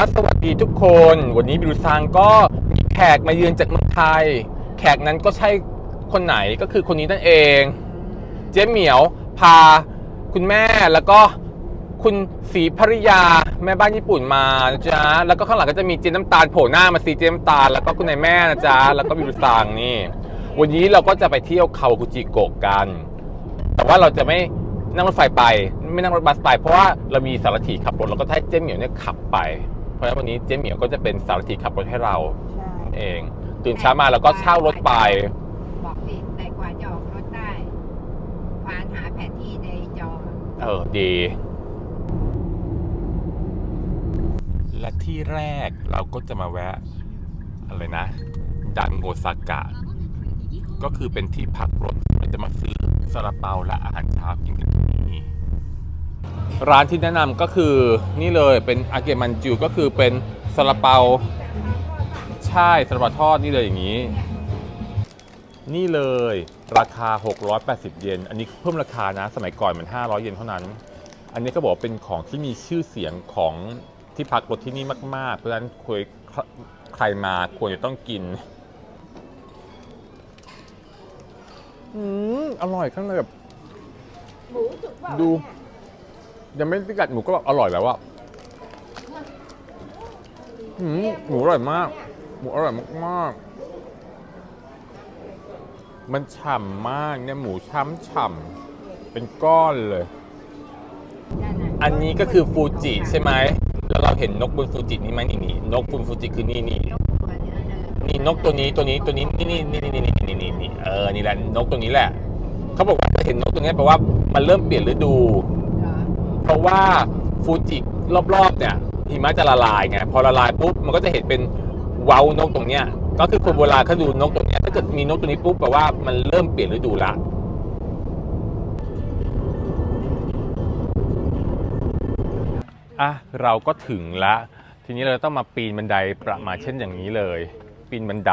อะสวัสดีทุกคน วันนี้บิวซังก็มีแขกมาเยือนจากเมืองไทย แขกนั้นก็ใช่คนไหนก็คือคนนี้นั่นเอง เจ๊เหมียวพาคุณแม่แล้วก็คุณศรีภริยาแม่บ้านญี่ปุ่นมานะจ๊ะแล้วก็ข้างหลังก็จะมีเจ๊น้ำตาลโผล่หน้ามาซีเจ๊น้ำตาลแล้วก็คุณนายแม่นะจ๊ะแล้วก็บิวซังนี่ วันนี้เราก็จะไปเที่ยวคาวากุจิโกะกัน แต่ว่าเราจะไม่นั่งรถไฟไป ไม่นั่งรถบัสไปเพราะว่าเรามีสารถีขับรถแล้วก็ให้เจ๊เหมียวเนี่ยขับไป เพราะฉะนั้นวันนี้เจ๊เหมียวก็จะเป็นสารถีขับรถให้เราใช่เอง ตื่นเช้ามาเราก็เช่ารถไป บอกสิแต่กว่าจะออกรถได้ควานหาแผนที่ในจอ เออ ดี และที่แรกเราก็จะมาแวะ อะไรนะ ดันโงซากะ ก็คือเป็นที่พักรถเราจะมาซื้อซาลาเปาและอาหารเช้ากินกันที่นี่ ร้านที่แนะนำก็คือนี่เลยเป็นอาเกมันจูก็คือเป็นซาลาเปาใช่ซาลาเปาทอดนี่เลยอย่างนี้ นี่เลยราคา 680 เยนอันนี้เพิ่มราคานะสมัยก่อนมัน 500 เยนเท่านั้น อันนี้ก็บอกว่าเป็นของที่มีชื่อเสียงของที่พักรถที่นี่มาก ๆ เพราะฉะนั้นคุยใครมาควรจะต้องกินอืมอร่อยข้างในแบบหมูจุกเปล่าดู ยังไม่ได้กัดหมูก็แบบอร่อยแล้วอะหืมหมูอร่อยมาก หมูอร่อยมากๆ มันฉ่ำมากเนี่ยหมูช้ำฉ่ำเป็นก้อนเลย อันนี้ก็คือฟูจิใช่ไหม แล้วเราเห็นนกบนฟูจินี่ไหมนี่นี่นกบนฟูจิคือนี่นี่นี่นกตัวนี้ตัวนี้ตัวนี้นี่นี่นี่นี่นี่นี่นี่เออนี่แหละนกตัวนี้แหละ เขาบอกว่าเห็นนกตัวนี้แปลว่ามันเริ่มเปลี่ยนฤดู เพราะว่าฟูจิรอบๆเนี่ยหิมะจะละลายไงพอละลายปุ๊บมันก็จะเห็นเป็นเว้านกตรงเนี้ยก็คือคนโบราณเขาดูนกตรงเนี้ยถ้าเกิดมีนกตัวนี้ปุ๊บแปลว่ามันเริ่มเปลี่ยนฤดูละอะเราก็ถึงละ ทีนี้เราต้องมาปีนบันไดประมาณเช่นอย่างนี้เลย ปีนบันได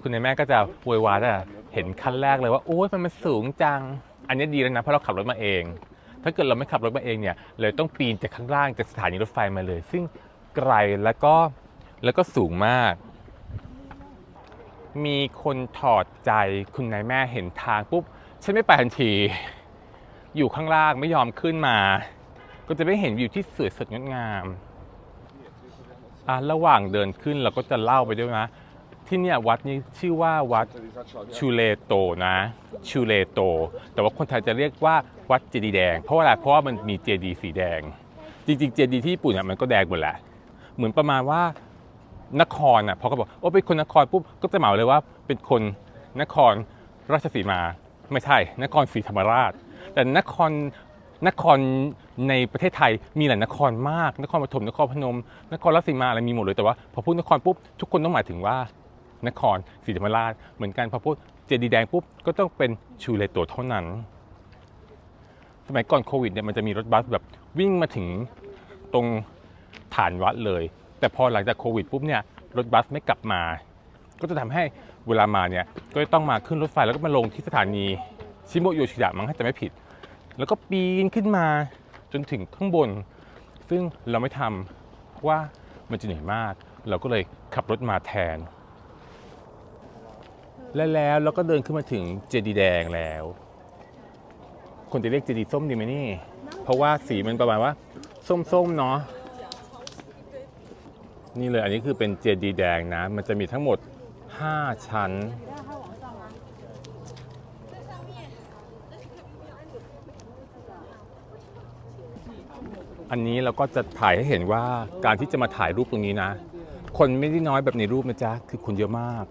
คุณนายแม่ก็จะโวยวายอะเห็นขั้นแรกเลยว่าโอ้ยมันมันสูงจัง อันนี้ดีแล้วนะเพราะเราขับรถมาเอง ถ้าเกิดเราไม่ขับรถมาเองเนี่ยเลยต้องปีนจากข้างล่างจากสถานีรถไฟมาเลย ซึ่งไกลแล้วก็แล้วก็สูงมาก มีคนถอดใจคุณนายแม่เห็นทางปุ๊บฉันไม่ไปทันที อยู่ข้างล่างไม่ยอมขึ้นมา ก็จะไม่เห็นวิวที่สวยสดงดงามอะระหว่างเดินขึ้นเราก็จะเล่าไปด้วยนะ ที่เนี่ยวัดนี้ชื่อว่าวัดชูเลโตนะชูเลโต แต่ว่าคนไทยจะเรียกว่าวัดเจดีแดง เพราะว่าอะไรเพราะว่ามันมีเจดีสีแดง จริงๆ เจดีที่ญี่ปุ่นอะมันก็แดงหมดแหละเหมือนประมาณว่านครอะพอเขาบอกโอ้เป็นคนนครปุ๊บก็จะเหมาเลยว่าเป็นคนนครราชสีมาไม่ใช่ นครศรีธรรมราช แต่นครนครในประเทศไทยมีหลายนครมาก นครปฐมนครพนม นครราชสีมาอะไรมีหมดเลยแต่ว่าพอพูดนครปุ๊บทุกคนต้องหมายถึงว่า นครศรีธรรมราช เหมือนกันพอพูดเจดีแดงปุ๊บก็ต้องเป็นชูเลโตเท่านั้น สมัยก่อนโควิดเนี่ยมันจะมีรถบัสแบบวิ่งมาถึงตรงฐานวัดเลย แต่พอหลังจากโควิดปุ๊บเนี่ยรถบัสไม่กลับมา ก็จะทำให้เวลามาเนี่ยก็จะต้องมาขึ้นรถไฟแล้วก็มาลงที่สถานีชิโมโยชิดะมั้งถ้าจะไม่ผิด แล้วก็ปีนขึ้นมาจนถึงข้างบน ซึ่งเราไม่ทำเพราะว่ามันจะเหนื่อยมาก เราก็เลยขับรถมาแทน และแล้วเราก็เดินขึ้นมาถึงเจดีแดงแล้ว คนจะเรียกเจดีส้มดีไหมนี่ เพราะว่าสีมันประมาณว่า ส้มๆเนาะนี่เลยอันนี้คือเป็นเจดีแดงนะ มันจะมีทั้งหมด 5 ชั้น อันนี้เราก็จะถ่ายให้เห็นว่าการที่จะมาถ่ายรูปตรงนี้นะ คนไม่ได้น้อยแบบในรูปนะจ๊ะ คือคนเยอะมาก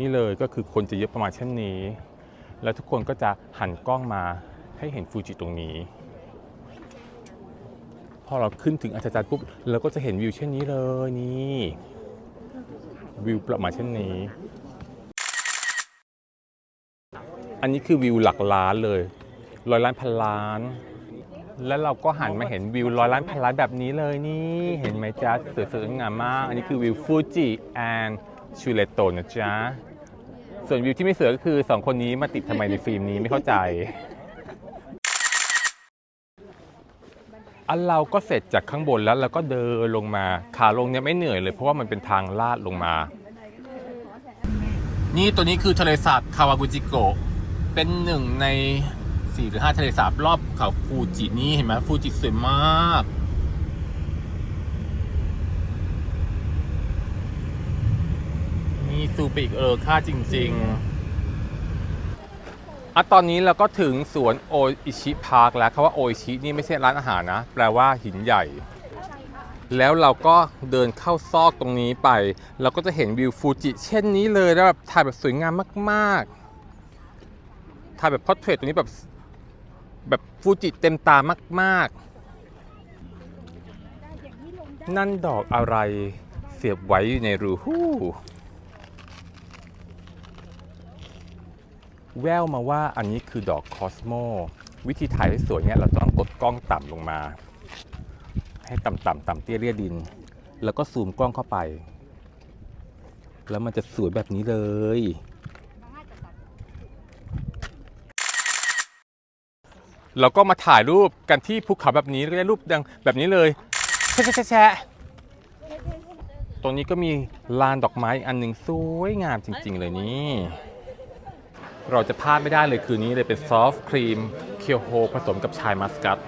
นี่เลยก็คือคนจะเยอะประมาณเช่นนี้ แล้วทุกคนก็จะหันกล้องมาให้เห็นฟูจิตรงนี้ พอเราขึ้นถึงอาจารย์ปุ๊บเราก็จะเห็นวิวเช่นนี้เลยนี่วิวประมาณเช่นนี้ อันนี้คือวิวหลักล้านเลยร้อยล้านพันล้าน แล้วเราก็หันมาเห็นวิวร้อยล้านพันล้านแบบนี้เลยนี่ เห็นไหมจ๊ะสวยๆงามมาก อันนี้คือวิวฟูจิแอน ชูเลโตนะจ๊ะ ส่วนวิวที่ไม่เสวยก็คือสองคนนี้มาติดทำไมในฟิล์มนี้ไม่เข้าใจ อันเราก็เสร็จจากข้างบนแล้วเราก็เดินลงมาขาลงเนี่ยไม่เหนื่อยเลยเพราะว่ามันเป็นทางลาดลงมา นี่ตัวนี้คือทะเลสาบคาวากุจิโกะเป็นหนึ่งในสี่หรือห้าทะเลสาบรอบเขาฟูจินี่เห็นไหมฟูจิสวยมาก ซูปอีกเออค่าจริง ๆอะตอนนี้เราก็ถึงสวนโออิชิพาร์คแล้วคำว่าโออิชินี่ไม่ใช่ร้านอาหารนะ แปลว่าหินใหญ่ แล้วเราก็เดินเข้าซอกตรงนี้ไป เราก็จะเห็นวิวฟูจิ เช่นนี้เลยแล้วแบบถ่ายแบบสวยงามมากๆ ถ่ายแบบพอร์เทรตตรงนี้แบบแบบฟูจิเต็มตามาก ๆนั่นดอกอะไรเสียบไว้อยู่ในรูหู้ แววมาว่าอันนี้คือดอกคอสโม วิธีถ่ายให้สวยเนี่ยเราต้องกดกล้องต่ำลงมา ให้ต่ำๆต่ำเตี้ยเรียดิน แล้วก็ซูมกล้องเข้าไป แล้วมันจะสวยแบบนี้เลยเราก็มาถ่ายรูปกันที่ภูเขาแบบนี้แล้วก็ได้รูปดังแบบนี้เลยแชะแชะแชะแชะตรงนี้ก็มีลานดอกไม้อีกอันหนึ่งสวยงามจริง ๆ เลยนี่ เราจะพลาดไม่ได้เลยคืนนี้เลยเป็นซอฟต์ครีมเคียวโฮผสมกับชายมัสกัต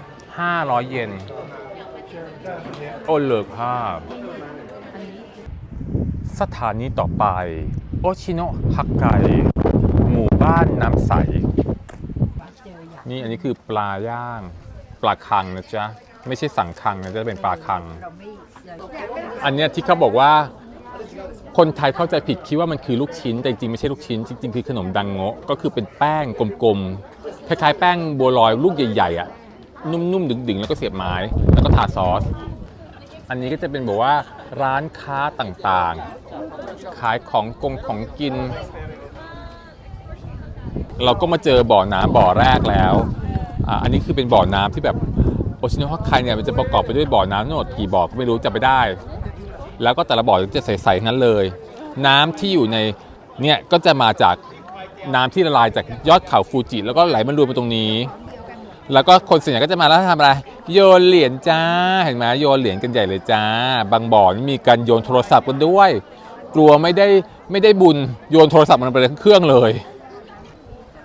500 เยนโอ้เลิกภาพ สถานีต่อไป โอชิโนะฮักไกหมู่บ้านน้ำใส นี่อันนี้คือปลาย่าง ปลาคังนะจ๊ะ ไม่ใช่สังคังนะจะเป็นปลาคัง อันเนี้ยที่เขาบอกว่า คนไทยเข้าใจผิดคิดว่ามันคือลูกชิ้นแต่จริงไม่ใช่ลูกชิ้น จริงๆคือขนมดังโงะก็คือเป็นแป้งกลมๆคล้ายๆ แป้งบัวลอยลูกใหญ่ๆอะนุ่มๆดึงๆ แล้วก็เสียบไม้แล้วก็ทาซอส อันนี้ก็จะเป็นบอกว่าร้านค้าต่างๆ ขายของกงของกิน เราก็มาเจอบ่อน้ำบ่อแรกแล้วอันนี้คือเป็นบ่อน้ำที่แบบโอชิโนะฮอกไคเนี่ยมันจะประกอบไปด้วยบ่อน้ำทั้งหมดกี่บ่อก็ไม่รู้จะไปได้ แล้วก็แต่ละบ่อจะใสๆนั้นเลย น้ำที่อยู่ในเนี่ยก็จะมาจากน้ำที่ละลายจากยอดเขาฟูจิแล้วก็ไหลมารวมมาตรงนี้ แล้วก็คนส่วนใหญ่ก็จะมาแล้วทำอะไร โยนเหรียญจ้าเห็นไหมโยนเหรียญกันใหญ่เลยจ้า บางบ่อนี่มีการโยนโทรศัพท์กันด้วย กลัวไม่ได้ไม่ได้บุญโยนโทรศัพท์มันไปเลยทั้งเครื่องเลย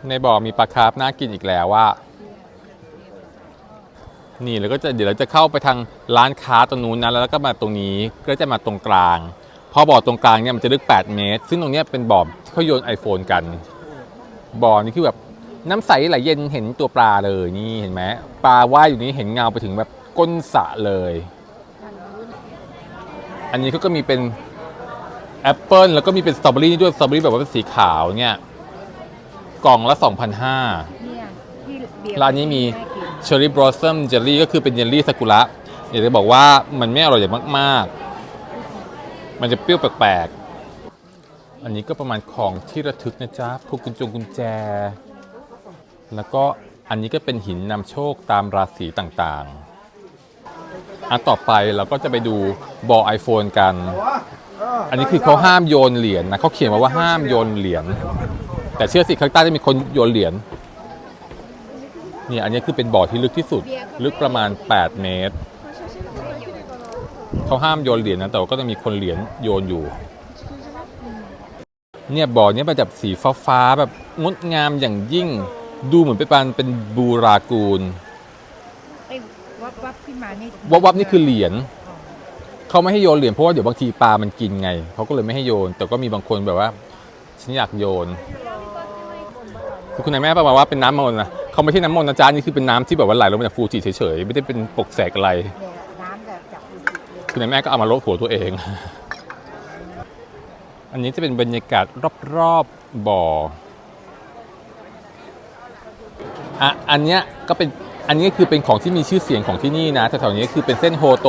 ในบ่อมีปลาคาร์ฟน่ากินอีกแล้วว่า นี่แล้วก็จะเดี๋ยวเราจะเข้าไปทางร้านค้าตรงนู้นนะแล้วก็มาตรงนี้ก็จะมาตรงกลาง พอบ่อตรงกลางเนี่ยมันจะลึก 8 เมตร ซึ่งตรงเนี้ยเป็นบ่อที่เขาโยน iPhone กัน บ่อนี่คือแบบน้ำใสไหลเย็นเห็นตัวปลาเลยนี่เห็นไหมปลาว่ายอยู่นี้เห็นเงาไปถึงแบบก้นสระเลย อันนี้เขาก็มีเป็นแอปเปิลแล้วก็มีเป็นสตรอเบอรี่ด้วยสตรอเบอรี่แบบว่าเป็นสีขาวเนี่ยกล่องละ2,500เนี่ยที่เบียร้านนี้มีน่ากิน เชอร์รี่บลอสซัมเจลลี่ก็คือเป็นเยลลี่ซากุระอยากจะบอกว่ามันไม่อร่อยอย่างมาก ๆ มันจะเปรี้ยวแปลกๆ อันนี้ก็ประมาณของที่ระทึกนะจ๊ะพวกกุญจงกุญแจ แล้วก็อันนี้ก็เป็นหินนำโชคตามราศีต่างๆ อันต่อไปเราก็จะไปดูบอ iPhone กัน อันนี้คือเขาห้ามโยนเหรียญนะเขาเขียนมาว่าห้ามโยนเหรียญแต่เชื่อสิข้างใต้จะมีคนโยนเหรียญ เนี่ยอันนี้คือเป็นบ่อที่ลึกที่สุด ลึกประมาณ 8 เมตร เขาห้ามโยนเหรียญนะ แต่ว่าก็จะมีคนเหรียญโยนอยู่ เนี่ยบ่อเนี้มันแบบสีฟ้าฟ้าๆแบบงดงามอย่างยิ่ง ดูเหมือนเป็นปานเป็นบูรากูลไอ้วับวับขึ้นมานี่วับวับนี่คือเหรียญเขาไม่ให้โยนเหรียญเพราะว่าเดี๋ยวบางทีปลามันกินไง เขาก็เลยไม่ให้โยน แต่ก็มีบางคนแบบว่าฉันอยากโยนคือคุณนายแม่ประมาณว่าเป็นน้ำมนต์นะ เขาไม่ใช่น้ำมนต์นะจ๊ะนี่คือเป็นน้ำที่แบบว่าไหลลงมาจากฟูจิเฉยๆไม่ได้เป็นปกแสกอะไรเนี่ยน้ำแบบจากอุจิเลยคุณนายแม่ก็เอามาลดหัวตัวเอง อันนี้จะเป็นบรรยากาศรอบๆบ่ออะอันเนี้ยก็เป็นอันนี้คือเป็นของที่มีชื่อเสียงของที่นี่นะแถวๆนี้คือเป็นเส้นโฮโต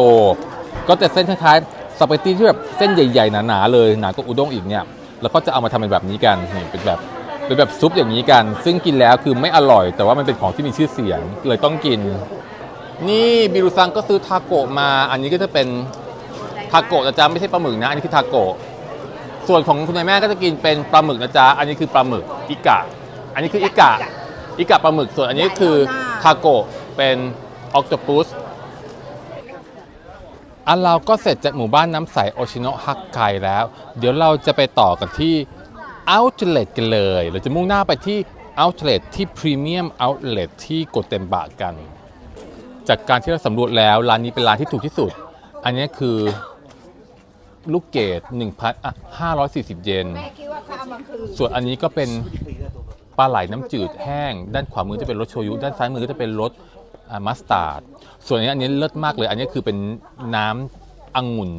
ก็จะเส้นคล้ายๆสปาเกตตี้ที่แบบเส้นใหญ่ๆหนาๆเลยหนากว่าอุด้งอีกเนี่ยแล้วก็จะเอามาทำเป็นแบบนี้กันนี่เป็นแบบ เป็นแบบซุปอย่างนี้กัน ซึ่งกินแล้วคือไม่อร่อย แต่ว่ามันเป็นของที่มีชื่อเสียงเลยต้องกิน นี่บิรุซังก็ซื้อทาโกะมา อันนี้ก็จะเป็นทาโกะนะจ๊ะไม่ใช่ปลาหมึกนะ อันนี้คือทาโกะส่วนของคุณนายแม่ก็จะกินเป็นปลาหมึกนะจ๊ะอันนี้คือปลาหมึกอิกะ อันนี้คืออิกะอิกะปลาหมึกส่วนอันนี้คือทาโกะเป็นออกโตปุสอันเราก็เสร็จจากหมู่บ้านน้ำใสโอชิโนะฮักไกแล้ว เดี๋ยวเราจะไปต่อกันที่ Outlet กันเลย เราจะมุ่งหน้าไปที่ Outlet ที่ Premium Outlet ที่โกเตมบะกัน จากการที่เราสำรวจแล้วร้านนี้เป็นร้านที่ถูกที่สุด อันนี้คือลูกเกด1,000อะ540 เยน แม่คิดว่าเขาเอามาคืนส่วนอันนี้ก็เป็นปลาไหลน้ำจืดแห้ง ด้านขวามือจะเป็นรสโชยุ ด้านซ้ายมือก็จะเป็นรสมัสตาร์ด ส่วนอันนี้อันนี้เลิศมากเลย อันนี้คือเป็นน้ำองุ่น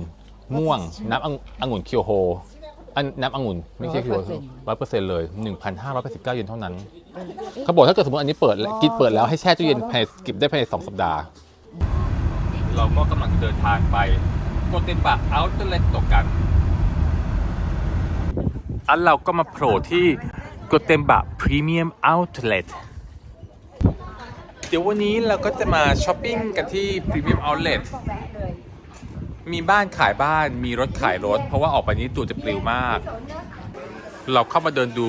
ม่วง น้ำององุ่นเคียวโฮ อันน้ำองุ่นไม่ใช่เคียวโฮร้อยเปอร์เซ็นต์เลย 1,589เยนเท่านั้น เขาบอกถ้าเกิดสมมติอันนี้เปิดแล้วกินเปิดแล้วให้แช่ตู้เย็นภายในเก็บได้ภายในสองสัปดาห์ เราก็กำลังเดินทางไปโกเตนบะเอาท์เลตตกกัน อันเราก็มาโผล่ที่โกเตมบะพรีเมียมเอาท์เลทเดี๋ยววันนี้เราก็จะมาช้อปปิ้งกันที่พรีเมียมเอาท์เลท มีบ้านขายบ้านมีรถขายรถ เพราะว่าออกไปนี้ตัวจะปลิวมาก เราเข้ามาเดินดู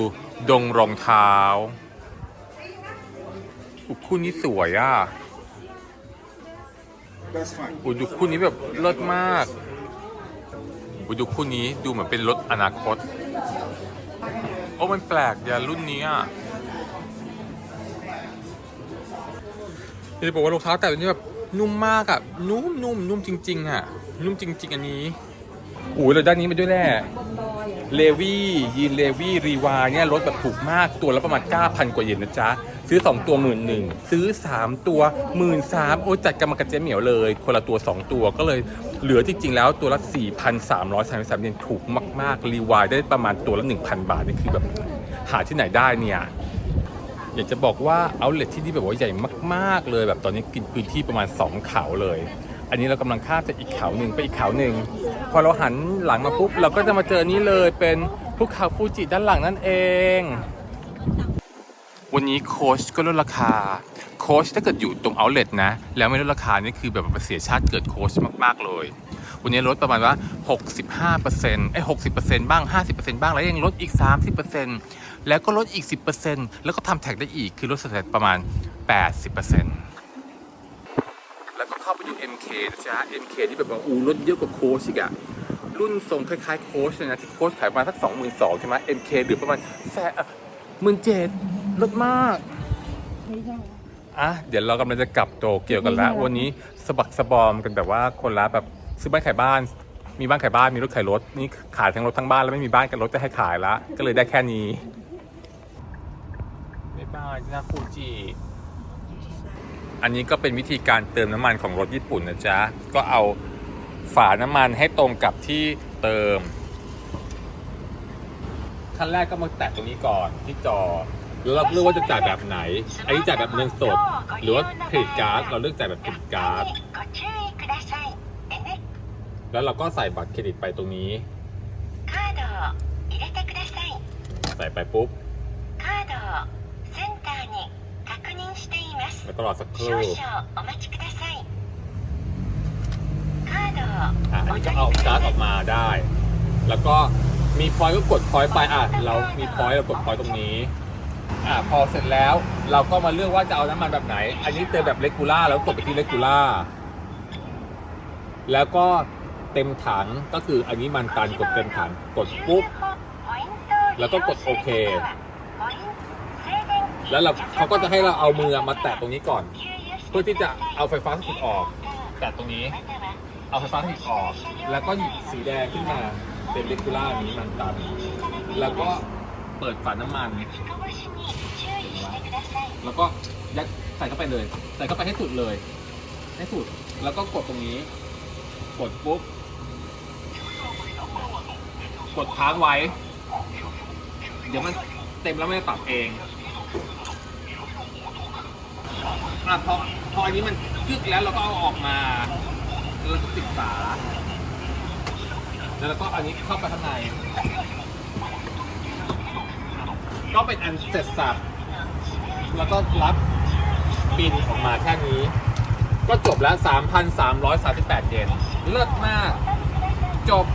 ดงรองเท้าอุ๊ยคู่นี้สวยอะอุยดูคู่นี้แบบเลิศมากอุยดูคู่นี้ดูเหมือนเป็นรถอนาคต โอ้มันแปลกอย่ารุ่นนี้อะจะบอกว่ารองเท้าแต่อันนี้แบบ นุ่มมากอะนุ่มนุ่มนุ่มจริง ๆ อะ นุ่มจริง ๆ อันนี้อุ้ยแล้วด้านนี้มาด้วยแหละเลวี่ยีนเลวี่รีวาเนี่ยลดแบบถูกมากตัวละประมาณ 9,000 กว่าเยนนะจ๊ะ ซื้อ 2 ตัวหมื่นหนึ่งซื้อ 3 ตัวหมื่นสามโอ้ยจัดกันมากับเจ๊เหมียวเลย คนละตัว 2 ตัวก็เลยเหลือจริง ๆ แล้วตัวละ 4,333เยนถูกมาก ๆ รีวายได้ประมาณตัวละ 1,000 บาทนี่คือแบบหาที่ไหนได้เนี่ย อยากจะบอกว่าเอาเลทที่นี่แบบว่าใหญ่มาก ๆ เลยแบบตอนนี้กินพื้นที่ประมาณ 2 เขาเลย อันนี้เรากำลังข้ามจากอีกเขาหนึ่งไปอีกเขาหนึ่งพอเราหันหลังมาปุ๊บเราก็จะมาเจอนี้เลยเป็นภูเขาฟูจิด้านหลังนั่นเอง วันนี้โค้ชก็ลดราคาโค้ชถ้าเกิดอยู่ตรงเอาเลทนะ แล้วไม่ลดราคานี่คือแบบเสียชาติเกิดโค้ชมากๆเลยวันนี้ลดประมาณว่า 65%ไอ้60%บ้าง 50%บ้าง แล้วยังลดอีก 30% แล้วก็ลดอีก 10%แล้วก็ทำแท็กได้อีกคือลดสแตทประมาณ 80%แล้วก็เข้าไปดู MK นะจ๊ะ MK ที่แบบว่าอูลดเยอะกว่าโค้ชอีกอะรุ่นทรงคล้ายๆโค้ชเลยนะที่โค้ชขายประมาณสักสองหมื่นสองใช่ไหม MK เหลือประมาณแสนหมื่นเจ็ดลดมากอะเดี๋ยวเรากำลังจะกลับโตเกียวกันแล้ววันนี้สะบักสะบอมกันแบบว่าคนละแบบซื้อบ้านขายบ้าน มีบ้านขายบ้านมีรถขายรถนี่ขายทั้งรถทั้งบ้านแล้วไม่มีบ้านกับรถจะให้ขายละก็เลยได้แค่นี้ นาคูจิอันนี้ก็เป็นวิธีการเติมน้ำมันของรถญี่ปุ่นนะจ๊ะ ก็เอาฝาน้ำมันให้ตรงกับที่เติม ขั้นแรกก็มาแตะตรงนี้ก่อนที่จอแล้วเราเลือกว่าจะจ่ายแบบไหน อันนี้จ่ายแบบเงินสด หรือว่าเครดิตการ์ด เราเลือกจ่ายแบบเครดิตการ์ด แล้วเราก็ใส่บัตรเครดิตไปตรงนี้ ใส่ไปปุ๊บ しています แล้วก็รอสักค 少 รู่ 々お待ちくださいカード อ่ะอัน をお นี้ 取 ก็ り เอา く การ์ด だ อ さ อย กมาได้ แล้วก็มีพอยต์ก็กดพอยต์ไป อ่ะ เรามีพอยต์เรากดพอยต์ตรงนี้ อ่ะ พอเสร็จแล้ว เราก็มาเลือกว่าจะเอาน้ำมันแบบไหน อันนี้เติมแบบเลกูล่าแล้วกดไปที่เลกูล่า แล้วก็เต็มถัง ก็คืออันนี้มันตันกดเต็มถัง กดปุ๊บ แล้วก็กดโอเค แล้วเราเขาก็จะให้เราเอามือมาแตะตรงนี้ก่อน เพื่อที่จะเอาไฟฟ้าสถิตออก แตะตรงนี้ เอาไฟฟ้าสถิตออก แล้วก็หยิบสีแดงขึ้นมาเป็นเลกูล่านี้มันตันแล้วก็เปิดฝาน้ำมัน แล้วก็ยัดใส่เข้าไปเลย ใส่เข้าไปให้สุดเลย ให้สุด แล้วก็กดตรงนี้ กดปุ๊บ กดค้างไว้ เดี๋ยวมันเต็มแล้วไม่ได้ปรับเอง อะพอพออันนี้มันกึกแล้วเราก็เอาออกมาแล้วก็ปิดฝาแล้วเราก็อันนี้เข้าไปข้างในก็เป็นอันเสร็จสับแล้วก็รับบินออกมาแค่นี้ ก็จบแล้ว 3,338 เยนเลิศมาก จบ